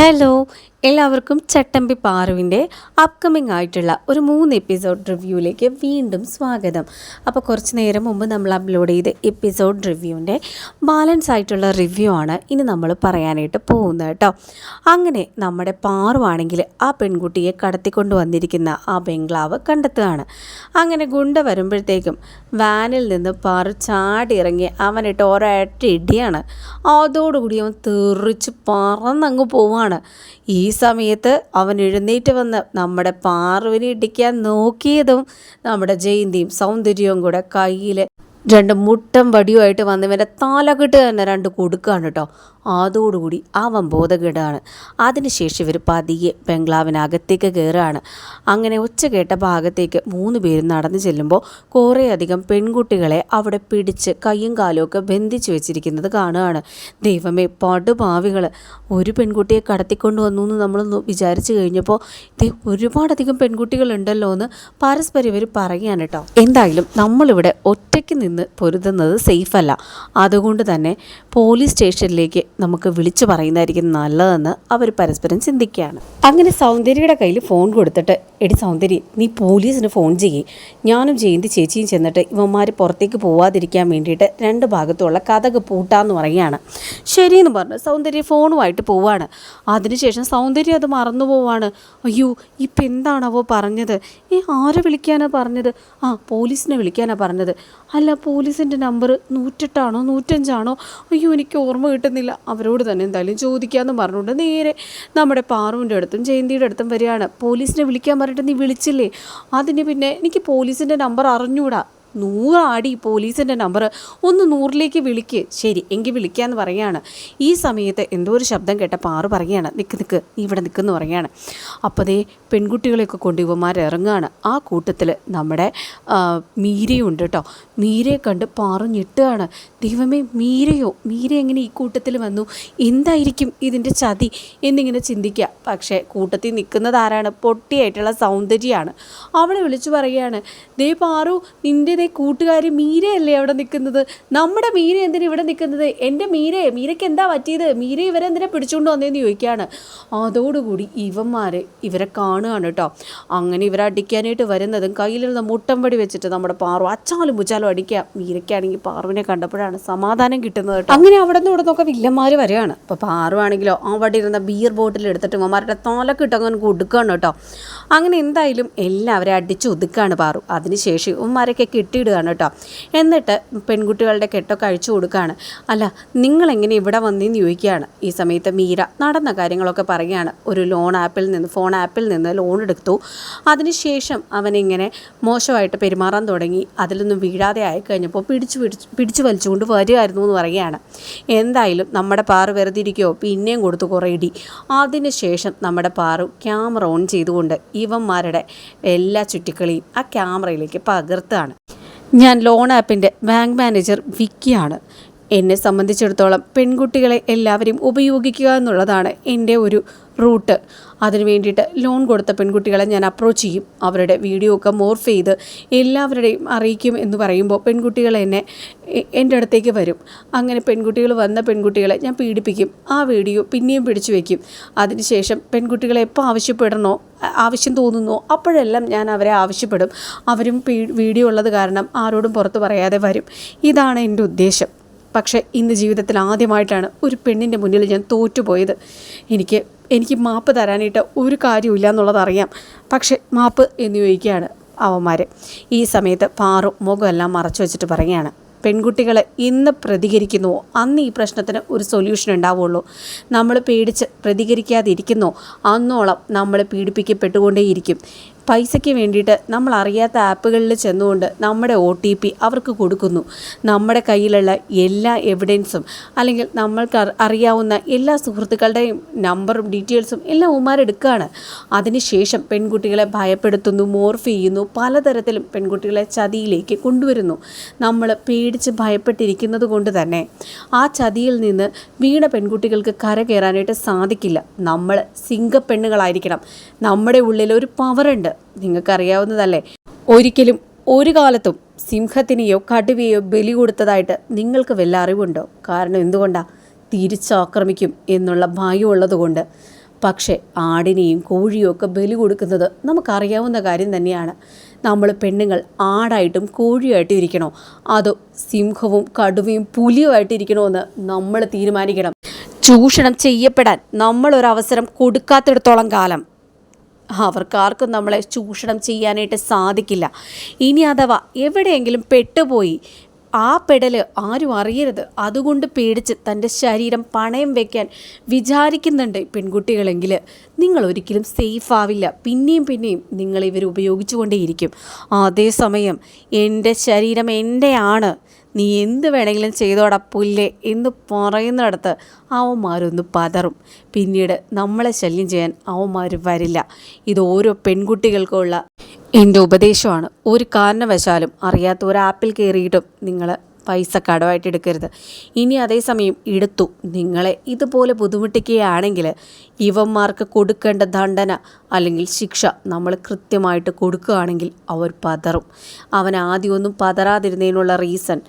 Hello എല്ലാവർക്കും ചട്ടമ്പി പാറുവിന്റെ upcoming ആയിട്ടുള്ള ഒരു മൂന്ന് എപ്പിസോഡ് റിവ്യൂവിലേക്ക് വീണ്ടും സ്വാഗതം. അപ്പോൾ കുറച്ച് നേരം മുമ്പ് നമ്മൾ അപ്ലോഡ് ചെയ്ത എപ്പിസോഡ് റിവ്യൂവിന്റെ ബാലൻസ് ആയിട്ടുള്ള റിവ്യൂ ആണ് ഇനി നമ്മൾ പറയാനായിട്ട് പോകുന്നത് കേട്ടോ. അങ്ങനെ നമ്മുടെ പാറുവാണെങ്കിൽ ആ പെൺകുട്ടിയെ കടത്തിക്കൊണ്ട് വന്നിരിക്കുന്ന ആ ബംഗ്ലാവ് കണ്ടെത്തുകയാണ്. അങ്ങനെ ഗുണ്ട വരുമ്പോഴത്തേക്കും വാനിൽ നിന്ന് പാറു ചാടി ഇറങ്ങി അവനിട്ട് ഒരൊറ്റ ഇടിയാണ്. അതോടുകൂടി അവൻ തെറിച്ച് പറന്നങ്ങ് പോവാണ് ഈ സമയത്ത് അവൻ എഴുന്നേറ്റ് വന്ന് നമ്മുടെ പാറുവിനെ ഇടിക്കാൻ നോക്കിയതും നമ്മുടെ ജയന്തിയും സൗന്ദര്യവും കൂടെ കയ്യിൽ രണ്ട് മുട്ടം വടിയുമായിട്ട് വന്നവന്റെ തലകെട്ട് തന്നെ രണ്ട് കൊടുക്കുകയാണ് കേട്ടോ. അതോടുകൂടി അവൻ ബോധകേടാണ്. അതിനുശേഷം ഇവർ പതിയെ ബംഗ്ലാവിനകത്തേക്ക് കയറുകയാണ്. അങ്ങനെ ഉച്ച കേട്ട ഭാഗത്തേക്ക് മൂന്ന് പേരും നടന്നു ചെല്ലുമ്പോൾ കുറേയധികം പെൺകുട്ടികളെ അവിടെ പിടിച്ച് കയ്യും കാലും ഒക്കെ ബന്ധിച്ച് വെച്ചിരിക്കുന്നത് കാണുകയാണ്. ദൈവമേ പടുപാവികൾ ഒരു പെൺകുട്ടിയെ കടത്തിക്കൊണ്ട് വന്നു എന്ന് നമ്മൾ വിചാരിച്ചു കഴിഞ്ഞപ്പോൾ ഇത് ഒരുപാടധികം പെൺകുട്ടികളുണ്ടല്ലോ എന്ന് പരസ്പരം ഇവർ പറയുകയാണ് കേട്ടോ. എന്തായാലും നമ്മളിവിടെ ഒറ്റയ്ക്ക് നിന്ന് പൊരുതുന്നത് സേഫല്ല അതുകൊണ്ട് തന്നെ പോലീസ് സ്റ്റേഷനിലേക്ക് നമുക്ക് വിളിച്ചു പറയുന്നതായിരിക്കും നല്ലതെന്ന് അവർ പരസ്പരം ചിന്തിക്കുകയാണ്. അങ്ങനെ സൗന്ദര്യയുടെ കയ്യിൽ ഫോൺ കൊടുത്തിട്ട് എടി സൗന്ദര്യ നീ പോലീസിന് ഫോൺ ചെയ്യേ. ഞാനും ജയന്തി ചേച്ചിയും ചെന്നിട്ട് ഇവന്മാർ പുറത്തേക്ക് പോവാതിരിക്കാൻ വേണ്ടിയിട്ട് രണ്ട് ഭാഗത്തുള്ള കഥക് പൂട്ടാന്ന് പറയുകയാണ്. ശരിയെന്ന് പറഞ്ഞു. സൗന്ദര്യ ഫോണുമായിട്ട് പോവാണ്. അതിനുശേഷം സൗന്ദര്യം അത് മറന്നു പോവാണ്. അയ്യോ ഇപ്പം എന്താണാവോ പറഞ്ഞത്? ഈ ആരെ വിളിക്കാനാണ് പറഞ്ഞത്? ആ പോലീസിനെ വിളിക്കാനാണ് പറഞ്ഞത്. അല്ല പോലീസിന്റെ നമ്പർ നൂറ്റെട്ടാണോ നൂറ്റഞ്ചാണോ? അയ്യോ എനിക്ക് ഓർമ്മ കിട്ടുന്നില്ല. അവരോട് തന്നെ എന്തായാലും ചോദിക്കാമെന്ന് പറഞ്ഞുകൊണ്ട് നേരെ നമ്മുടെ പാറുവിന്റെ അടുത്തും ജയന്തിയുടെ അടുത്തും വരികയാണ്. പോലീസിനെ വിളിക്കാൻ പറഞ്ഞിട്ട് നീ വിളിച്ചില്ലേ? അതിന് പിന്നെ എനിക്ക് പോലീസിന്റെ നമ്പർ അറിഞ്ഞൂടാ. നൂറാടി പോലീസിന്റെ നമ്പർ ഒന്ന് നൂറിലേക്ക് വിളിക്ക്. ശരി എങ്കിൽ വിളിക്കാമെന്ന് പറയാണ്. ഈ സമയത്ത് എന്തോ ഒരു ശബ്ദം കേട്ട പാറു പറയാണ് നിൽക്ക് നിൽക്ക് നീ ഇവിടെ നിൽക്കുന്നു പറയാണ്. അപ്പോൾ ദേ പെൺകുട്ടികളെയൊക്കെ കൊണ്ട് ഇവന്മാർ ഇറങ്ങുകയാണ് ആ കൂട്ടത്തിൽ നമ്മുടെ മീരയുണ്ട് കേട്ടോ മീരയെ കണ്ട് പാറു ഞെട്ടുകയാണ് ദൈവമേ മീരയോ? മീര എങ്ങനെ ഈ കൂട്ടത്തിൽ വന്നു? എന്തായിരിക്കും ഇതിന്റെ ചതി? എന്നിങ്ങനെ ചിന്തിക്കുക പക്ഷേ കൂട്ടത്തിൽ നിൽക്കുന്നത് ആരാണ്? പൊട്ടിയായിട്ടുള്ള സൗന്ദര്യമാണ്. അവളെ വിളിച്ചു പറയുകയാണ് ദേ പാറു നിന്റെ ദേ കൂട്ടുകാരി മീരയല്ലേ അവിടെ നിൽക്കുന്നത്? നമ്മുടെ മീര എന്തിനാ ഇവിടെ നിൽക്കുന്നത്? എന്റെ മീരയെ മീരയ്ക്ക് എന്താ പറ്റിയത്? മീര ഇവരെ എന്തിനാ പിടിച്ചുകൊണ്ട് വന്നതെന്ന് ചോദിക്കുകയാണ്. അതോടുകൂടി ഇവന്മാർ ഇവരെ കാണുകയാണ് കേട്ടോ. അങ്ങനെ ഇവരെ അടിക്കാനായിട്ട് വരുന്നതും കയ്യിലിരുന്ന മുട്ടം വടി വെച്ചിട്ട് നമ്മുടെ പാറു അച്ചാലും മുച്ചാലും അടിക്കുക. മീരയ്ക്കാണെങ്കിൽ പാറുവിനെ കണ്ടപ്പോഴാണ് സമാധാനം കിട്ടുന്നത് കേട്ടോ. അങ്ങനെ അവിടെ നിന്ന് ഇവിടെ നിന്നൊക്കെ വില്ലന്മാർ വരികയാണ്. അപ്പോൾ പാറുവാണെങ്കിലോ അവിടെ ഇരുന്ന ബിയർ ബോട്ടിൽ എടുത്തിട്ട് ഇവന്മാരുടെ തോലക്കിട്ട് അങ്ങനെ കൊടുക്കുകയാണ് കേട്ടോ. അങ്ങനെ എന്തായാലും എല്ലാവരെയും അടിച്ച് ഒതുക്കാണ് പാറു. അതിനുശേഷം ഇവന്മാരൊക്കെ കെട്ടിയിടുകയാണ് കേട്ടോ. എന്നിട്ട് പെൺകുട്ടികളുടെ കെട്ടൊക്കെ അഴിച്ചു കൊടുക്കുകയാണ്. അല്ല നിങ്ങളെങ്ങനെ ഇവിടെ വന്നെന്ന് ചോദിക്കുകയാണ്. ഈ സമയത്ത് മീര നടന്ന കാര്യങ്ങളൊക്കെ പറയുകയാണ്. ഒരു ലോൺ ആപ്പിൽ നിന്ന് ഫോൺ ആപ്പിൽ നിന്ന് ലോൺ എടുത്തു. അതിനുശേഷം അവനിങ്ങനെ മോശമായിട്ട് പെരുമാറാൻ തുടങ്ങി. അതിലൊന്നും വീഴാതെ ആയി കഴിഞ്ഞപ്പോൾ പിടിച്ചു പിടിച്ച് പിടിച്ചു വലിച്ചുകൊണ്ട് വരികയായിരുന്നു എന്ന് പറയുകയാണ്. എന്തായാലും നമ്മുടെ പാറു വെറുതെ പിന്നെയും കൊടുത്തു കുറേ ഇടി. അതിനുശേഷം നമ്മുടെ പാറു ക്യാമറ ഓൺ ചെയ്തുകൊണ്ട് ഇവന്മാരുടെ എല്ലാ ചുറ്റിക്കളിയും ആ ക്യാമറയിലേക്ക് പകർത്തുകയാണ്. ഞാൻ ലോൺ ആപ്പിന്റെ ബാങ്ക് മാനേജർ വിക്കിയാണ്. എന്നെ സംബന്ധിച്ചിടത്തോളം പെൺകുട്ടികളെ എല്ലാവരും ഉപയോഗിക്കുക എന്നുള്ളതാണ് എന്റെ ഒരു റൂട്ട്. അതിനു വേണ്ടിയിട്ട് ലോൺ കൊടുത്ത പെൺകുട്ടികളെ ഞാൻ അപ്രോച്ച് ചെയ്യും. അവരുടെ വീഡിയോ ഒക്കെ മോർഫ് ചെയ്ത് എല്ലാവരുടെയും അറിയിക്കും എന്ന് പറയുമ്പോൾ പെൺകുട്ടികൾ എന്നെ എന്റെ അടുത്തേക്ക് വരും. അങ്ങനെ പെൺകുട്ടികൾ വന്ന പെൺകുട്ടികളെ ഞാൻ പീഡിപ്പിക്കും. ആ വീഡിയോ പിന്നെയും പിടിച്ചു വയ്ക്കും അതിനുശേഷം പെൺകുട്ടികളെ എപ്പോൾ ആവശ്യപ്പെടണോ ആവശ്യം തോന്നുന്നു അപ്പോഴെല്ലാം ഞാൻ അവരെ ആവശ്യപ്പെടും. അവരും വീഡിയോ ഉള്ളത് കാരണം ആരോടും പുറത്ത് പറയാതെ വരും. ഇതാണ് എന്റെ ഉദ്ദേശം. പക്ഷേ ഇന്ന് ജീവിതത്തിൽ ആദ്യമായിട്ടാണ് ഒരു പെണ്ണിന്റെ മുന്നിൽ ഞാൻ തോറ്റുപോയത്. എനിക്ക് എനിക്ക് മാപ്പ് തരാനായിട്ട് ഒരു കാര്യമില്ല എന്നുള്ളതറിയാം പക്ഷേ മാപ്പ് എന്ന് ചോദിക്കുകയാണ് അവന്മാർ ഈ സമയത്ത് പാറും മുഖമെല്ലാം മറച്ചു വെച്ചിട്ട് പറയുകയാണ്. പെൺകുട്ടികൾ ഇന്ന് പ്രതികരിക്കുന്നുവോ? അന്ന് ഈ പ്രശ്നത്തിന് ഒരു സൊല്യൂഷൻ ഉണ്ടാവുള്ളൂ. നമ്മൾ പേടിച്ച് പ്രതികരിക്കാതിരിക്കുന്നോ. അന്നോളം നമ്മൾ പീഡിപ്പിക്കപ്പെട്ടുകൊണ്ടേയിരിക്കും. പൈസയ്ക്ക് വേണ്ടിയിട്ട് നമ്മൾ അറിയാത്ത ആപ്പുകളിൽ ചെന്നുകൊണ്ട് നമ്മുടെ ഒ ടി പി അവർക്ക് കൊടുക്കുന്നു. നമ്മുടെ കയ്യിലുള്ള എല്ലാ എവിഡൻസും അല്ലെങ്കിൽ നമ്മൾക്ക് അറിയാവുന്ന എല്ലാ സുഹൃത്തുക്കളുടെയും നമ്പറും ഡീറ്റെയിൽസും എല്ലാം ഉമാരെടുക്കുകയാണ് അതിനുശേഷം പെൺകുട്ടികളെ ഭയപ്പെടുത്തുന്നു മോർഫ് ചെയ്യുന്നു പലതരത്തിലും പെൺകുട്ടികളെ ചതിയിലേക്ക് കൊണ്ടുവരുന്നു. നമ്മൾ പേടിച്ച് ഭയപ്പെട്ടിരിക്കുന്നത് കൊണ്ട് തന്നെ ആ ചതിയിൽ നിന്ന് വീണ പെൺകുട്ടികൾക്ക് കര കയറാനായിട്ട് സാധിക്കില്ല. നമ്മൾ സിംഗപ്പെണ്ണുകളായിരിക്കണം. നമ്മുടെ ഉള്ളിൽ ഒരു പവറുണ്ട് നിങ്ങൾക്കറിയാവുന്നതല്ലേ? ഒരിക്കലും ഒരു കാലത്തും സിംഹത്തിനെയോ കടുവയോ ബലി കൊടുത്തതായിട്ട് നിങ്ങൾക്ക് വല്ല അറിവുണ്ടോ? കാരണം എന്തുകൊണ്ടാ? തിരിച്ചാക്രമിക്കും എന്നുള്ള ഭയമുള്ളതുകൊണ്ട് പക്ഷേ ആടിനെയും കോഴിയും ഒക്കെ ബലി കൊടുക്കുന്നത് നമുക്കറിയാവുന്ന കാര്യം തന്നെയാണ്. നമ്മൾ പെണ്ണുങ്ങൾ ആടായിട്ടും കോഴിയായിട്ടും ഇരിക്കണോ? അതോ സിംഹവും കടുവയും പുലിയുമായിട്ട് ഇരിക്കണമെന്ന് നമ്മൾ തീരുമാനിക്കണം. ചൂഷണം ചെയ്യപ്പെടാൻ നമ്മളൊരവസരം കൊടുക്കാത്തിടത്തോളം കാലം. അവർക്കാർക്കും നമ്മളെ ചൂഷണം ചെയ്യാനായിട്ട് സാധിക്കില്ല. ഇനി അഥവാ എവിടെയെങ്കിലും പെട്ടുപോയി ആ പെടൽ ആരും അറിയരുത്. അതുകൊണ്ട് പേടിച്ച് തന്റെ ശരീരം പണയം വെക്കാൻ വിചാരിക്കുന്നുണ്ട് പെൺകുട്ടികളെങ്കിൽ നിങ്ങൾ ഒരിക്കലും സേഫ് ആവില്ല. പിന്നെയും പിന്നെയും നിങ്ങൾ ഇവർ ഉപയോഗിച്ചുകൊണ്ടേയിരിക്കും. അതേസമയം എന്റെ ശരീരം എന്റെയാണ്. നീ എന്ത് വേണമെങ്കിലും ചെയ്തോടാ പുല്ലേ എന്ന് പറയുന്നിടത്ത് അവന്മാരൊന്ന് പതറും. പിന്നീട് നമ്മളെ ശല്യം ചെയ്യാൻ അവന്മാർ വരില്ല. ഇത് ഓരോ പെൺകുട്ടികൾക്കുള്ള എന്റെ ഉപദേശമാണ്. ഒരു കാരണവശാലും അറിയാത്ത ഒരു ആപ്പിൽ കയറിയിട്ടും നിങ്ങൾ പൈസ കടമായിട്ട് എടുക്കരുത്. ഇനി അതേസമയം എടുത്തു. നിങ്ങളെ ഇതുപോലെ ബുദ്ധിമുട്ടിക്കുകയാണെങ്കിൽ ഇവന്മാർക്ക് കൊടുക്കേണ്ട ദണ്ഡന അല്ലെങ്കിൽ ശിക്ഷ നമ്മൾ കൃത്യമായിട്ട് കൊടുക്കുകയാണെങ്കിൽ അവർ പതറും. അവൻ ആദ്യമൊന്നും പതറാതിരുന്നതിനുള്ള റീസൺ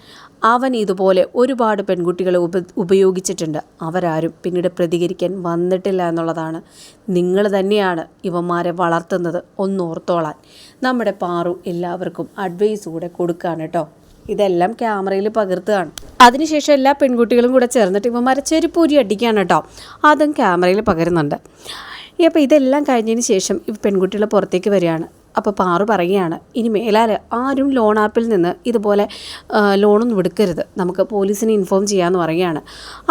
അവൻ ഇതുപോലെ ഒരുപാട് പെൺകുട്ടികളെ ഉപ ഉപയോഗിച്ചിട്ടുണ്ട്. അവരാരും പിന്നീട് പ്രതികരിക്കാൻ വന്നിട്ടില്ല എന്നുള്ളതാണ്. നിങ്ങൾ തന്നെയാണ് ഇവന്മാരെ വളർത്തുന്നത്. ഒന്നോർത്തോളാൻ നമ്മുടെ പാറു എല്ലാവർക്കും അഡ്വൈസ് കൂടെ കൊടുക്കുകയാണ് കേട്ടോ. ഇതെല്ലാം ക്യാമറയിൽ പകർത്തുകയാണ്. അതിനുശേഷം എല്ലാ പെൺകുട്ടികളും കൂടെ ചേർന്നിട്ട് ഇവന്മാരെ ചെരുപ്പൂരി അടിക്കുകയാണ് കേട്ടോ. അതും ക്യാമറയിൽ പകരുന്നുണ്ട്. അപ്പോൾ ഇതെല്ലാം കഴിഞ്ഞതിന് ശേഷം ഈ പെൺകുട്ടികൾ പുറത്തേക്ക് വരികയാണ്. അപ്പോൾ പാറു പറയുകയാണ് ഇനി മേലാൽ ആരും ലോൺ ആപ്പിൽ നിന്ന് ഇതുപോലെ ലോണൊന്നും എടുക്കരുത്. നമുക്ക് പോലീസിനെ ഇൻഫോം ചെയ്യാമെന്ന് പറയുകയാണ്.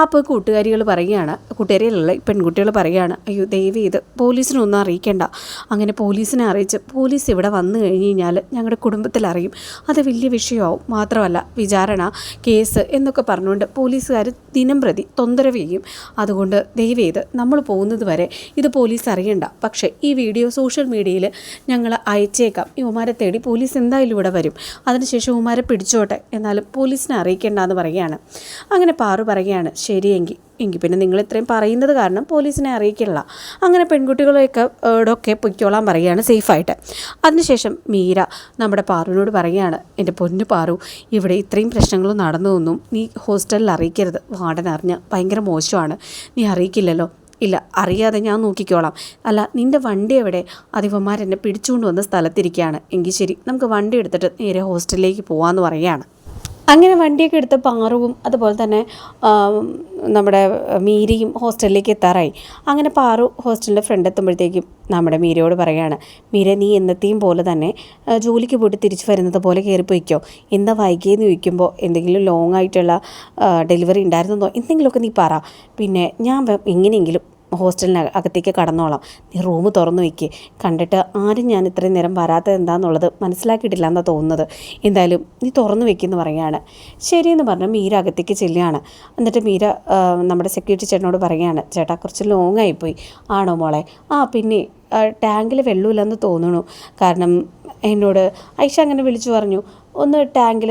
അപ്പോൾ കൂട്ടുകാരികൾ പറയുകയാണ് കൂട്ടുകാരികളുള്ള പെൺകുട്ടികൾ പറയുകയാണ് അയ്യോ ദയവ് ഇത് പോലീസിനൊന്നും അറിയിക്കേണ്ട. അങ്ങനെ പോലീസിനെ അറിയിച്ച് പോലീസ് ഇവിടെ വന്നു കഴിഞ്ഞ് കഴിഞ്ഞാൽ ഞങ്ങളുടെ കുടുംബത്തിൽ അറിയും. അത് വലിയ വിഷയമാവും. മാത്രമല്ല വിചാരണ കേസ് എന്നൊക്കെ പറഞ്ഞുകൊണ്ട് പോലീസുകാർ ദിനം പ്രതി തൊന്തരവ് ചെയ്യും. അതുകൊണ്ട് ദയവ് ഇത് നമ്മൾ പോകുന്നത് വരെ ഇത് പോലീസ് അറിയണ്ട. പക്ഷേ ഈ വീഡിയോ സോഷ്യൽ മീഡിയയിൽ ഞങ്ങൾ അയച്ചേക്കാം. ഇവന്മാരെ തേടി പോലീസ് എന്തായാലും ഇവിടെ വരും. അതിനുശേഷം ഉമാരെ പിടിച്ചോട്ടെ. എന്നാലും പോലീസിനെ അറിയിക്കേണ്ട എന്ന് പറയുകയാണ്. അങ്ങനെ പാറു പറയുകയാണ് ശരിയെങ്കിൽ എങ്കിൽ പിന്നെ നിങ്ങൾ ഇത്രയും പറയുന്നത് കാരണം പോലീസിനെ അറിയിക്കില്ല അങ്ങനെ പെൺകുട്ടികളെയൊക്കെ ഇടൊക്കെ പൊയ്ക്കോളാൻ പറയുകയാണ് സേഫായിട്ട്. അതിനുശേഷം മീര നമ്മുടെ പാറുവിനോട് പറയുകയാണ് എന്റെ പൊന്നു പാറു ഇവിടെ ഇത്രയും പ്രശ്നങ്ങൾ നടന്നു നീ ഹോസ്റ്റലിൽ അറിയിക്കരുത്. വാർഡൻ അറിഞ്ഞ ഭയങ്കര മോശമാണ്. നീ അറിയിക്കില്ലല്ലോ. ഇല്ല അറിയാതെ ഞാൻ നോക്കിക്കോളാം. അല്ല നിന്റെ വണ്ടി എവിടെ? അതിവന്മാരെന്നെ പിടിച്ചുകൊണ്ട് വന്ന സ്ഥലത്തിരിക്കുകയാണ് എങ്കിൽ ശരി നമുക്ക് വണ്ടി എടുത്തിട്ട് നേരെ ഹോസ്റ്റലിലേക്ക് പോകാമെന്ന് പറയുകയാണ്. അങ്ങനെ വണ്ടിയൊക്കെ എടുത്ത് പാറുവും അതുപോലെ തന്നെ നമ്മുടെ മീരിയും ഹോസ്റ്റലിലേക്ക് എത്താറായി. അങ്ങനെ പാറു ഹോസ്റ്റലിന്റെ ഫ്രണ്ട് എത്തുമ്പോഴത്തേക്കും നമ്മുടെ മീരയോട് പറയുകയാണ് മീര നീ എന്നത്തെയും പോലെ തന്നെ ജോലിക്ക് പോയിട്ട് തിരിച്ചു വരുന്നത് പോലെ കയറിപ്പോയിക്കോ എന്താ വൈകിയെന്ന് ചോദിക്കുമ്പോൾ എന്തെങ്കിലും ലോങ് ആയിട്ടുള്ള ഡെലിവറി ഉണ്ടായിരുന്നോ? എന്തെങ്കിലുമൊക്കെ നീ പറ. പിന്നെ ഞാൻ എങ്ങനെയെങ്കിലും ഹോസ്റ്റലിന് അകത്തേക്ക് കടന്നോളാം. നീ റൂം തുറന്നു വയ്ക്ക് കണ്ടിട്ട് ആരും ഞാൻ ഇത്രയും നേരം വരാത്തത് എന്താണെന്നുള്ളത് മനസ്സിലാക്കിയിട്ടില്ല എന്നാണ് തോന്നുന്നത്. എന്തായാലും നീ തുറന്നു വയ്ക്കുമെന്ന് പറയുകയാണ്. ശരിയെന്ന് പറഞ്ഞാൽ മീര അകത്തേക്ക് ചെല്ലുകയാണ്. എന്നിട്ട് മീര നമ്മുടെ സെക്യൂരിറ്റി ചേട്ടനോട് പറയുകയാണ് ചേട്ടാ കുറച്ച് ലോങ് ആയിപ്പോയി. ആണോ മോളെ? ആ പിന്നെ ടാങ്കിൽ വെള്ളമില്ലെന്ന് തോന്നുന്നു. കാരണം എന്നോട് ഐഷ അങ്ങനെ വിളിച്ചു പറഞ്ഞു. ഒന്ന് ടാങ്കിൽ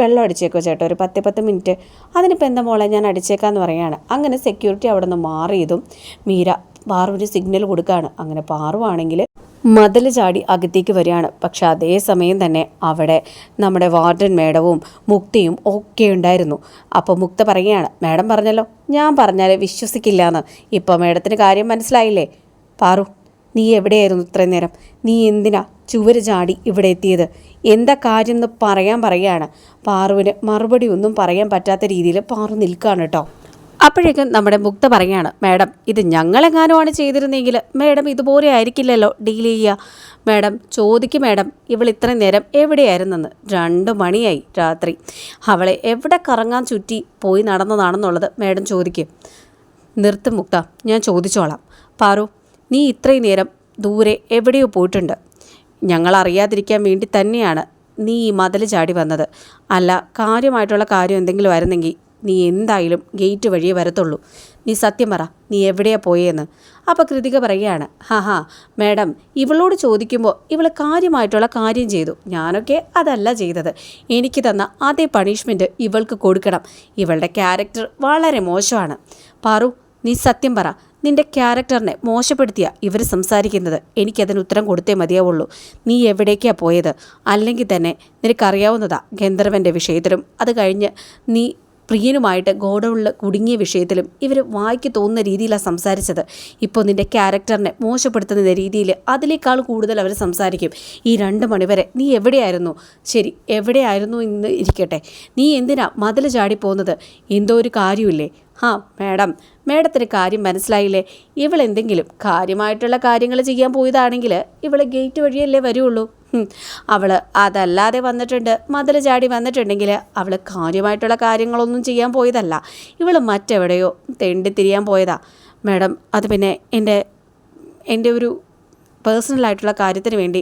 വെള്ളം അടിച്ചേക്കോ ചേട്ടാ ഒരു പത്ത് പത്ത് മിനിറ്റ്. അതിനിപ്പോൾ എന്താ മോളെ ഞാൻ അടിച്ചേക്കാന്ന് പറയാണ്. അങ്ങനെ സെക്യൂരിറ്റി അവിടെ നിന്ന് മാറിയതും മീര പാറുവിന് സിഗ്നൽ കൊടുക്കുകയാണ് അങ്ങനെ പാറുവാണെങ്കിൽ മതിൽ ചാടി അകത്തേക്ക് വരികയാണ്. പക്ഷെ അതേ സമയം തന്നെ അവിടെ നമ്മുടെ വാർഡൻ മേഡവും മുക്തിയും ഒക്കെ ഉണ്ടായിരുന്നു. അപ്പോൾ മുക്ത പറയുകയാണ് മേഡം പറഞ്ഞല്ലോ ഞാൻ പറഞ്ഞാൽ വിശ്വസിക്കില്ല എന്ന് ഇപ്പോൾ മേഡത്തിന് കാര്യം മനസ്സിലായില്ലേ? പാറു നീ എവിടെയായിരുന്നു ഇത്രയും നേരം? നീ എന്തിനാ ചുവര് ചാടി ഇവിടെ എത്തിയത്? എന്താ കാര്യം എന്ന് പറയാൻ പറയുകയാണ്. പാറുവിന് മറുപടി ഒന്നും പറയാൻ പറ്റാത്ത രീതിയിൽ പാറു നിൽക്കുകയാണ് കേട്ടോ. അപ്പോഴേക്കും നമ്മുടെ മുക്ത പറയാണ് മാഡം ഇത് ഞങ്ങളെങ്ങാനുമാണ് ചെയ്തിരുന്നെങ്കിൽ മാഡം ഇതുപോലെ ആയിരിക്കില്ലല്ലോ ഡീൽ ചെയ്യുക. മാഡം ചോദിക്കും മാഡം ഇവൾ ഇത്രയും നേരം എവിടെയായിരുന്നെന്ന്? രണ്ട് മണിയായി രാത്രി. അവളെ എവിടെ കറങ്ങാൻ ചുറ്റി പോയി നടന്നതാണെന്നുള്ളത് മാഡം ചോദിക്കും. നിർത്തും മുക്ത ഞാൻ ചോദിച്ചോളാം. പാറു നീ ഇത്രയും നേരം ദൂരെ എവിടെയോ പോയിട്ടുണ്ട്. ഞങ്ങൾ അറിയാതിരിക്കാൻ വേണ്ടി തന്നെയാണ് നീ ഈ മതിൽ ചാടി വന്നത്. അല്ല കാര്യമായിട്ടുള്ള കാര്യം എന്തെങ്കിലും ആയിരുന്നെങ്കിൽ നീ എന്തായാലും ഗേറ്റ് വഴിയേ വരത്തുള്ളൂ. നീ സത്യം പറ നീ എവിടെയാ പോയെന്ന്. അപ്പോൾ കൃതിക പറയുകയാണ് ഹാ ഹാ മാഡം ഇവളോട് ചോദിക്കുമ്പോൾ ഇവൾ കാര്യമായിട്ടുള്ള കാര്യം ചെയ്തു. ഞാനൊക്കെ അതല്ല ചെയ്തത്. എനിക്ക് തന്ന അതേ പണിഷ്മെന്റ് ഇവൾക്ക് കൊടുക്കണം. ഇവളുടെ ക്യാരക്ടർ വളരെ മോശമാണ്. പാറു നീ സത്യം പറ നിന്റെ ക്യാരക്ടറിനെ മോശപ്പെടുത്തിയ ഇവർ സംസാരിക്കുന്നത്. എനിക്കതിന് ഉത്തരം കൊടുത്തേ മതിയാവുള്ളൂ. നീ എവിടേക്കാണ് പോയത്? അല്ലെങ്കിൽ തന്നെ നിനക്കറിയാവുന്നതാ ഗന്ധർവന്റെ വിഷയത്തിലും. അത് കഴിഞ്ഞ് നീ പ്രിയനുമായിട്ട് ഗോഡൗണിൽ കുടുങ്ങിയ വിഷയത്തിലും ഇവർ വായിക്ക് തോന്നുന്ന രീതിയിലാണ് സംസാരിച്ചത്. ഇപ്പോൾ നിന്റെ ക്യാരക്ടറിനെ മോശപ്പെടുത്തുന്ന രീതിയിൽ അതിലേക്കാൾ കൂടുതൽ അവർ സംസാരിക്കും. ഈ രണ്ട് മണിവരെ നീ എവിടെയായിരുന്നു? ശരി എവിടെയായിരുന്നു എന്ന് ഇരിക്കട്ടെ. നീ എന്തിനാ മതിൽ ചാടി പോകുന്നത് എന്തോ ഒരു കാര്യമില്ലേ? ആ മാഡം മാഡത്തിന് കാര്യം മനസ്സിലായില്ലേ? ഇവളെന്തെങ്കിലും കാര്യമായിട്ടുള്ള കാര്യങ്ങൾ ചെയ്യാൻ പോയതാണെങ്കിൽ ഇവളെ ഗേറ്റ് വഴിയല്ലേ വരുള്ളൂ? അവൾ അതല്ലാതെ വന്നിട്ടുണ്ട്. മതിൽ ചാടി വന്നിട്ടുണ്ടെങ്കിൽ അവൾ കാര്യമായിട്ടുള്ള കാര്യങ്ങളൊന്നും ചെയ്യാൻ പോയതല്ല. ഇവൾ മറ്റെവിടെയോ തെണ്ടി തിരിയാൻ പോയതാ. മാഡം അത് പിന്നെ എന്റെ എന്റെ ഒരു പേഴ്സണലായിട്ടുള്ള കാര്യത്തിന് വേണ്ടി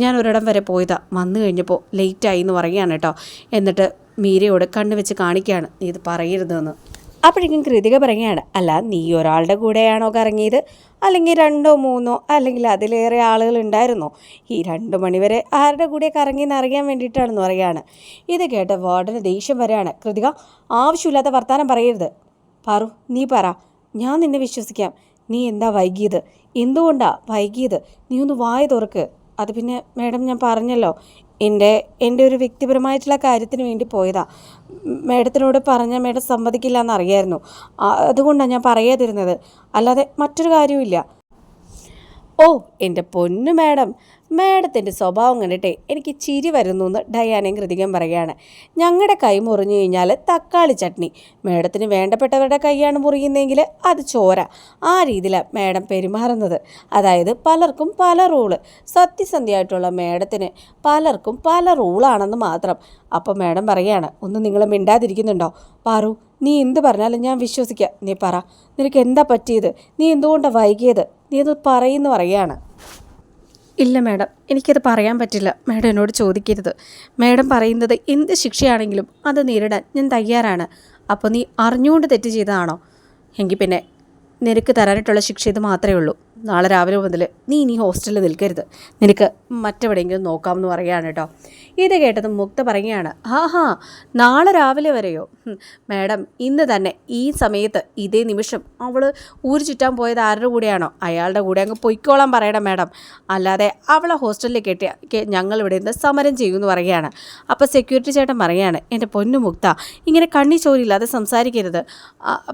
ഞാൻ ഒരിടം വരെ പോയതാ. വന്നു കഴിഞ്ഞപ്പോൾ ലേറ്റായി എന്ന് പറയുകയാണ് കേട്ടോ. എന്നിട്ട് മീരയോട് കണ്ണു വെച്ച് കാണിക്കുകയാണ്. നീ ഇത് പറയരുതെന്ന് അപ്പോഴേക്കും കൃതിക പറയുകയാണ് അല്ല നീ ഒരാളുടെ കൂടെയാണോ കറങ്ങിയത്? അല്ലെങ്കിൽ രണ്ടോ മൂന്നോ അല്ലെങ്കിൽ അതിലേറെ ആളുകൾ ഉണ്ടായിരുന്നോ? ഈ രണ്ട് മണിവരെ ആരുടെ കൂടെ കറങ്ങി അറിയാൻ വേണ്ടിയിട്ടാണെന്ന് പറയുകയാണ്. ഇത് കേട്ട വാർഡന് ദേഷ്യം വരെയാണ് കൃതിക ആവശ്യമില്ലാത്ത വർത്തമാനം പറയരുത്. പാറു നീ പറ. ഞാൻ നിന്നെ വിശ്വസിക്കാം. നീ എന്താ വൈകിയത്? എന്തുകൊണ്ടാ വൈകിയത്? നീ ഒന്ന് വായ തുറക്ക്. അത് പിന്നെ മാഡം ഞാൻ പറഞ്ഞല്ലോ എന്റെ എന്റെ ഒരു വ്യക്തിപരമായിട്ടുള്ള കാര്യത്തിന് വേണ്ടി പോയതാ. മാഡത്തിനോട് പറഞ്ഞാൽ മേഡം സമ്മതിക്കില്ല എന്നറിയായിരുന്നു അതുകൊണ്ടാണ് ഞാൻ പറയാതിരുന്നത്. അല്ലാതെ മറ്റൊരു കാര്യമില്ല ഓ എന്റെ പൊന്നു മാഡം. മാഡത്തിന്റെ സ്വഭാവം കണ്ടിട്ടേ എനിക്ക് ചിരി വരുന്നു എന്ന് ഡയാനയും കൃതികം പറയുകയാണ്. ഞങ്ങളുടെ കൈ മുറിഞ്ഞു കഴിഞ്ഞാൽ തക്കാളി ചട്നി. മാഡത്തിന് വേണ്ടപ്പെട്ടവരുടെ കൈയാണ് മുറിയുന്നതെങ്കിൽ അത് ചോര. ആ രീതിയിലാണ് മാഡം പെരുമാറുന്നത്. അതായത് പലർക്കും പല റൂൾ. സത്യസന്ധ്യമായിട്ടുള്ള മാഡത്തിന് പലർക്കും പല റൂളാണെന്ന് മാത്രം. അപ്പോൾ മാഡം പറയാണ് ഒന്ന് നിങ്ങൾ മിണ്ടാതിരിക്കുന്നുണ്ടോ? പാറു നീ എന്ത് പറഞ്ഞാലും ഞാൻ വിശ്വസിക്കാം. നീ പറ നിനക്ക് എന്താ പറ്റിയത്? നീ എന്തുകൊണ്ടാണ് വൈകിയത്? നീ അത് പറയുന്നു പറയാണ് ഇല്ല മാഡം എനിക്കത് പറയാൻ പറ്റില്ല. മാഡം എന്നോട് ചോദിക്കരുത്. മാഡം പറയുന്നത് എന്ത് ശിക്ഷയാണെങ്കിലും അത് നേരിടാൻ ഞാൻ തയ്യാറാണ്. അപ്പോൾ നീ അറിഞ്ഞുകൊണ്ട് തെറ്റ് ചെയ്തതാണോ? എങ്കിൽ പിന്നെ നിനക്ക് തരാനായിട്ടുള്ള ശിക്ഷ ഇത് മാത്രമേ ഉള്ളൂ. നാളെ രാവിലെ മുതൽ നീ ഇനി ഹോസ്റ്റലിൽ നിൽക്കരുത്. നിനക്ക് മറ്റെവിടെയെങ്കിലും നോക്കാമെന്ന് പറയുകയാണ് കേട്ടോ. ഇത് കേട്ടത് മുക്ത പറയുകയാണ് ഹാ ഹാ നാളെ രാവിലെ വരെയോ? മാഡം ഇന്ന് തന്നെ. ഈ സമയത്ത് ഇതേ നിമിഷം അവൾ ഊര് ചുറ്റാൻ പോയത് ആരുടെ കൂടെയാണോ? അയാളുടെ കൂടെ അങ്ങ് പൊയ്ക്കോളാൻ പറയണം മാഡം. അല്ലാതെ അവളെ ഹോസ്റ്റലിൽ കെട്ടിയ ഞങ്ങൾ ഇവിടെ നിന്ന് സമരം ചെയ്യുമെന്ന് പറയുകയാണ്. അപ്പോൾ സെക്യൂരിറ്റി ചേട്ടൻ പറയുകയാണ് എന്റെ പൊന്നു മുക്ത ഇങ്ങനെ കണ്ണി ചോരില്ലാതെ സംസാരിക്കരുത്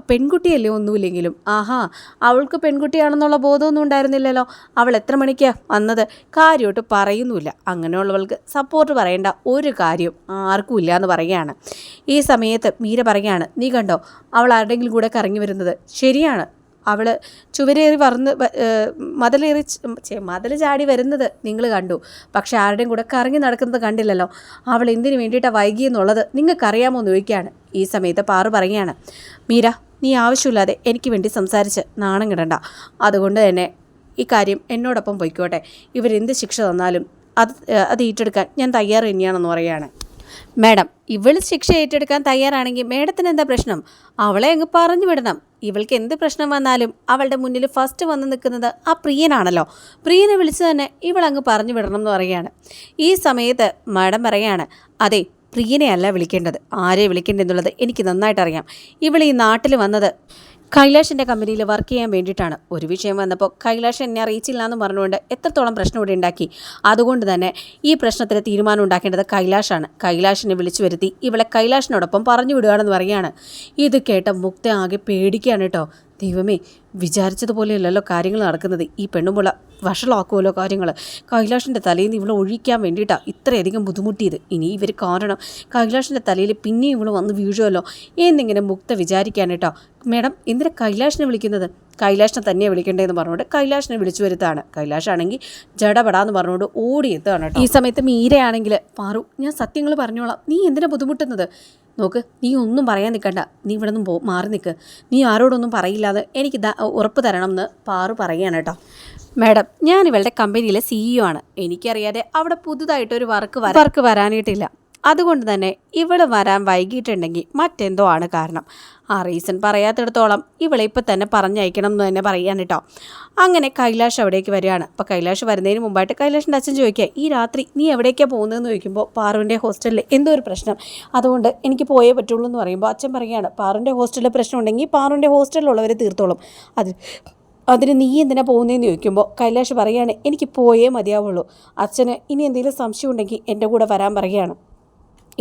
പെൺകുട്ടിയല്ലേ ഒന്നുമില്ലെങ്കിലും. ആഹാ അവൾക്ക് പെൺകുട്ടിയാണെന്നുള്ള ബോധമൊന്നും ഉണ്ടായിരുന്നില്ലല്ലോ. അവൾ എത്ര മണിക്കാണ് വന്നത്? കാര്യമായിട്ട് പറയുന്നുമില്ല. അങ്ങനെയുള്ളവൾക്ക് സപ്പോർട്ട് പറയേണ്ട ഒരു കാര്യം ആർക്കും ഇല്ല എന്ന് പറയുകയാണ്. ഈ സമയത്ത് മീര പറയുകയാണ് നീ കണ്ടോ അവൾ ആരുടെങ്കിലും കൂടെ കറങ്ങി വരുന്നത്? ശരിയാണ്. അവൾ ചുവരേറി വറന്ന് വ- ഏഹ് മതിലേറി മതിൽ ചാടി വരുന്നത് നിങ്ങൾ കണ്ടു. പക്ഷേ ആരുടെയും കൂടെ കറങ്ങി നടക്കുന്നത് കണ്ടില്ലല്ലോ. അവൾ എന്തിനു വേണ്ടിയിട്ടാണ് വൈകിയെന്നുള്ളത് നിങ്ങൾക്കറിയാമോ? എന്ന് ചോദിക്കുകയാണ്. ഈ സമയത്ത് പാറു പറയുകയാണ് മീര നീ ആവശ്യമില്ലാതെ എനിക്ക് വേണ്ടി സംസാരിച്ച് നാണം കിടണ്ട. അതുകൊണ്ട് തന്നെ ഈ കാര്യം എന്നോടൊപ്പം പൊയ്ക്കോട്ടെ. ഇവരെന്ത് ശിക്ഷ തന്നാലും അത് അത് ഏറ്റെടുക്കാൻ ഞാൻ തയ്യാറ് തന്നെയാണെന്ന് പറയുകയാണ്. മാഡം ഇവൾ ശിക്ഷ ഏറ്റെടുക്കാൻ തയ്യാറാണെങ്കിൽ മാഡത്തിന് എന്താ പ്രശ്നം? അവളെ അങ്ങ് പറഞ്ഞു വിടണം. ഇവൾക്ക് എന്ത് പ്രശ്നം വന്നാലും അവളുടെ മുന്നിൽ ഫസ്റ്റ് വന്ന് നിൽക്കുന്നത് ആ പ്രിയനാണല്ലോ. പ്രിയനെ വിളിച്ച് തന്നെ ഇവൾ അങ്ങ് പറഞ്ഞു വിടണം എന്ന് പറയുകയാണ്. ഈ സമയത്ത് മാഡം പറയാണ് അതെ പ്രിയനെ അല്ല വിളിക്കേണ്ടത്. ആരെ വിളിക്കേണ്ടതെന്നുള്ളത് എനിക്ക് നന്നായിട്ട് അറിയാം ഇവൾ ഈ നാട്ടിൽ വന്നത് കൈലാഷിന്റെ കമ്പനിയിൽ വർക്ക് ചെയ്യാൻ വേണ്ടിയിട്ടാണ്. ഒരു വിഷയം വന്നപ്പോൾ കൈലാഷ് എന്നെ അറിയിച്ചില്ല എന്ന് പറഞ്ഞുകൊണ്ട് എത്രത്തോളം പ്രശ്നം ഇവിടെ ഉണ്ടാക്കി. അതുകൊണ്ട് തന്നെ ഈ പ്രശ്നത്തിന് തീരുമാനം ഉണ്ടാക്കേണ്ടത് കൈലാഷാണ്. കൈലാഷിനെ വിളിച്ചു വരുത്തി ഇവളെ കൈലാഷിനോടൊപ്പം പറഞ്ഞു വിടുകയാണെന്ന് പറയുകയാണ്. ഇത് കേട്ട മുക്ത ആകെ പേടിക്കുകയാണ് കേട്ടോ. ദൈവമേ വിചാരിച്ചതുപോലെയല്ലല്ലോ കാര്യങ്ങൾ നടക്കുന്നത്. ഈ പെണ്ണുമുള്ള വഷളാക്കുമല്ലോ കാര്യങ്ങൾ കൈലാഷിന്റെ തലയിൽ നിന്ന് ഇവളെ ഒഴിക്കാൻ വേണ്ടിയിട്ടാണ് ഇത്രയധികം ബുദ്ധിമുട്ടിയത്. ഇനി ഇവർ കാരണം കൈലാഷിന്റെ തലയിൽ പിന്നെയും ഇവൾ വന്ന് വീഴുമല്ലോ എന്നിങ്ങനെ മുക്ത വിചാരിക്കാൻ കേട്ടോ മേഡം എന്തിനാ കൈലാഷിനെ വിളിക്കുന്നത്? കൈലാഷിനെ തന്നെയാണ് വിളിക്കേണ്ടതെന്ന് പറഞ്ഞുകൊണ്ട് കൈലാഷിനെ വിളിച്ചു വരുത്താണ് കൈലാഷാണെങ്കിൽ ജടപടാന്ന് പറഞ്ഞുകൊണ്ട് ഓടിയെത്താണ് ഈ സമയത്ത് മീരയാണെങ്കിൽ പാറു ഞാൻ സത്യങ്ങൾ പറഞ്ഞോളാം. നീ എന്തിനാ ബുദ്ധിമുട്ടുന്നത്? നോക്ക് നീ ഒന്നും പറയാൻ നിൽക്കണ്ട നീ ഇവിടെ നിന്ന് പോ മാറി നിൽക്ക് നീ ആരോടൊന്നും പറയില്ലാതെ എനിക്ക് ഉറപ്പ് തരണം എന്ന് പാറു പറയുകയാണ് കേട്ടോ. മാഡം ഞാൻ ഇവളുടെ കമ്പനിയിലെ സിഇഒ ആണ്. എനിക്കറിയാതെ അവിടെ പുതുതായിട്ടൊരു വർക്ക് വർക്ക് വരാനായിട്ടില്ല. അതുകൊണ്ട് തന്നെ ഇവൾ വരാൻ വൈകിട്ടുണ്ടെങ്കിൽ മറ്റെന്തോ ആണ് കാരണം. ആ റീസൺ പറയാത്തിടത്തോളം ഇവളെ ഇപ്പം തന്നെ പറഞ്ഞയക്കണം എന്ന് തന്നെ പറയാൻ കേട്ടോ അങ്ങനെ കൈലാഷ് അവിടേക്ക് വരികയാണ്. അപ്പോൾ കൈലാഷ് വരുന്നതിന് മുമ്പായിട്ട് കൈലാഷിന്റെ അച്ഛൻ ചോദിക്കുക ഈ രാത്രി നീ എവിടേക്കാണ് പോകുന്നതെന്ന് ചോദിക്കുമ്പോൾ പാറുവിന്റെ ഹോസ്റ്റലിൽ എന്തോ ഒരു പ്രശ്നം? അതുകൊണ്ട് എനിക്ക് പോയേ പറ്റുള്ളൂ എന്ന് പറയുമ്പോൾ അച്ഛൻ പറയുകയാണ് പാറുവിന്റെ ഹോസ്റ്റലിൽ പ്രശ്നം ഉണ്ടെങ്കിൽ പാറുവിന്റെ ഹോസ്റ്റലിലുള്ളവരെ തീർത്തോളും. അത് അതിന് നീ എന്തിനാ പോകുന്നതെന്ന് ചോദിക്കുമ്പോൾ കൈലാഷ് പറയുകയാണ് എനിക്ക് പോയേ മതിയാവുള്ളൂ. അച്ഛന് ഇനി എന്തെങ്കിലും സംശയം ഉണ്ടെങ്കിൽ എന്റെ കൂടെ വരാൻ പറയുകയാണ്.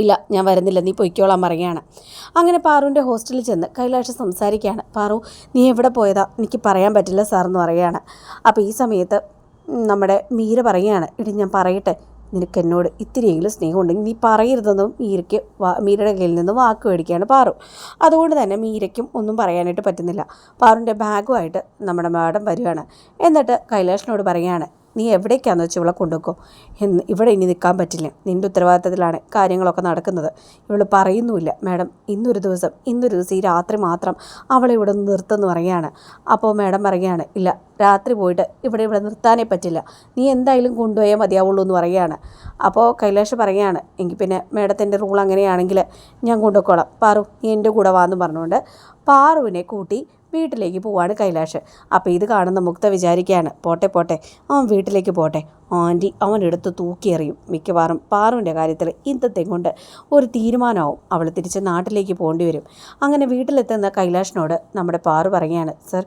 ഇല്ല ഞാൻ വരുന്നില്ല നീ പൊയ്ക്കോളാൻ പറയുകയാണ്. അങ്ങനെ പാറുവിന്റെ ഹോസ്റ്റലിൽ ചെന്ന് കൈലാഷ് സംസാരിക്കുകയാണ്. പാറു നീ എവിടെ പോയതാ? എനിക്ക് പറയാൻ പറ്റില്ല സാർ എന്ന് പറയുകയാണ്. അപ്പോൾ ഈ സമയത്ത് നമ്മുടെ മീര പറയുകയാണ് ഇടി ഞാൻ പറയട്ടെ നിനക്ക് എന്നോട് ഇത്തിരിയെങ്കിലും സ്നേഹമുണ്ടെങ്കിൽ നീ പറയരുതെന്നും മീരയ്ക്ക് മീരയുടെ കയ്യിൽ നിന്ന് വാക്ക് മേടിക്കുകയാണ് പാറു. അതുകൊണ്ട് തന്നെ മീരയ്ക്കും ഒന്നും പറയാനായിട്ട് പറ്റുന്നില്ല. പാറുവിന്റെ ബാഗുമായിട്ട് നമ്മുടെ മാഡം വരികയാണ് എന്നിട്ട് കൈലാഷിനോട് പറയുകയാണ് നീ എവിടേക്കാന്ന് വെച്ച് ഇവളെ കൊണ്ടുവെക്കോ. എന്ന് ഇവിടെ ഇനി നിൽക്കാൻ പറ്റില്ല. നിന്റെ ഉത്തരവാദിത്തത്തിലാണ് കാര്യങ്ങളൊക്കെ നടക്കുന്നത്. ഇവൾ പറയുന്നുമില്ല. മാഡം ഇന്നൊരു ദിവസം ഇന്നൊരു ദിവസം ഈ രാത്രി മാത്രം അവളെ ഇവിടെ നിന്ന് നിർത്തുമെന്ന് പറയുകയാണ്. അപ്പോൾ മാഡം പറയുകയാണ് ഇല്ല രാത്രി പോയിട്ട് ഇവിടെ ഇവിടെ നിർത്താനേ പറ്റില്ല. നീ എന്തായാലും കൊണ്ടുപോയാൽ മതിയാവുള്ളൂ എന്ന് പറയുകയാണ്. അപ്പോൾ കൈലാഷ് പറയുകയാണ് എങ്കിൽ പിന്നെ മാഡത്തിന്റെ റൂൾ അങ്ങനെയാണെങ്കിൽ ഞാൻ കൊണ്ടുപോയിക്കോളാം. പാറു നീ എന്റെ കൂടെ വാന്ന് പറഞ്ഞുകൊണ്ട് പാറുവിനെ കൂട്ടി വീട്ടിലേക്ക് പോവാണ് കൈലാഷ്. അപ്പോൾ ഇത് കാണുന്ന മുക്ത വിചാരിക്കുകയാണ് പോട്ടെ പോട്ടെ അവൻ വീട്ടിലേക്ക് പോട്ടെ. ആന്റി അവനെടുത്ത് തൂക്കിയെറിയും. മിക്കവാറും പാറുവിന്റെ കാര്യത്തിൽ ഇന്നത്തെ കൊണ്ട് ഒരു തീരുമാനമാവും. അവൾ തിരിച്ച് നാട്ടിലേക്ക് പോകേണ്ടി വരും. അങ്ങനെ വീട്ടിലെത്തുന്ന കൈലാഷിനോട് നമ്മുടെ പാറു പറയുകയാണ് സർ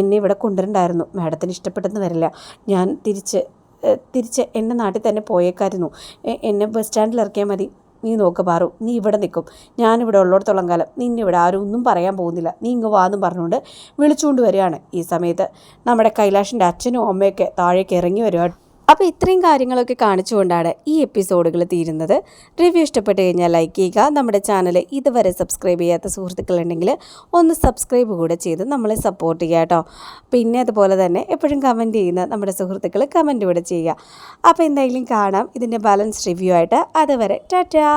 എന്നെ ഇവിടെ കൊണ്ടുവരണ്ടായിരുന്നു. മാഡത്തിന് ഇഷ്ടപ്പെട്ടെന്ന് വരില്ല. ഞാൻ തിരിച്ച് തിരിച്ച് എന്റെ നാട്ടിൽ തന്നെ പോയേക്കായിരുന്നു. എന്നെ ബസ് സ്റ്റാൻഡിൽ ഇറക്കിയാൽ മതി. നീ നോക്ക് പാറു നീ ഇവിടെ നിൽക്കും. ഞാനിവിടെ ഉള്ളിടത്തോളം കാലം നിന്നിവിടെ ആരും ഒന്നും പറയാൻ പോകുന്നില്ല. നീ ഇങ്ങ് വാന്നും പറഞ്ഞുകൊണ്ട് വിളിച്ചുകൊണ്ട് വരികയാണ് ഈ സമയത്ത്. നമ്മുടെ കൈലാഷിന്റെ അച്ഛനും അമ്മയൊക്കെ താഴേക്ക് ഇറങ്ങി വരിക അപ്പോൾ ഇത്രയും കാര്യങ്ങളൊക്കെ കാണിച്ചുകൊണ്ടാണ് ഈ എപ്പിസോഡുകൾ തീരുന്നത്. റിവ്യൂ ഇഷ്ടപ്പെട്ട് കഴിഞ്ഞാൽ ലൈക്ക് ചെയ്യുക. നമ്മുടെ ചാനൽ ഇതുവരെ സബ്സ്ക്രൈബ് ചെയ്യാത്ത സുഹൃത്തുക്കളുണ്ടെങ്കിൽ ഒന്ന് സബ്സ്ക്രൈബ് കൂടെ ചെയ്ത് നമ്മളെ സപ്പോർട്ട് ചെയ്യുക കേട്ടോ. പിന്നെ അതുപോലെ തന്നെ എപ്പോഴും കമന്റ് ചെയ്യുന്ന നമ്മുടെ സുഹൃത്തുക്കൾ കമന്റ് കൂടെ ചെയ്യുക. അപ്പോൾ എന്തായാലും കാണാം. ഇതിന്റെ ബാലൻസ് റിവ്യൂ ആയിട്ട്. അതുവരെ ടാറ്റാ!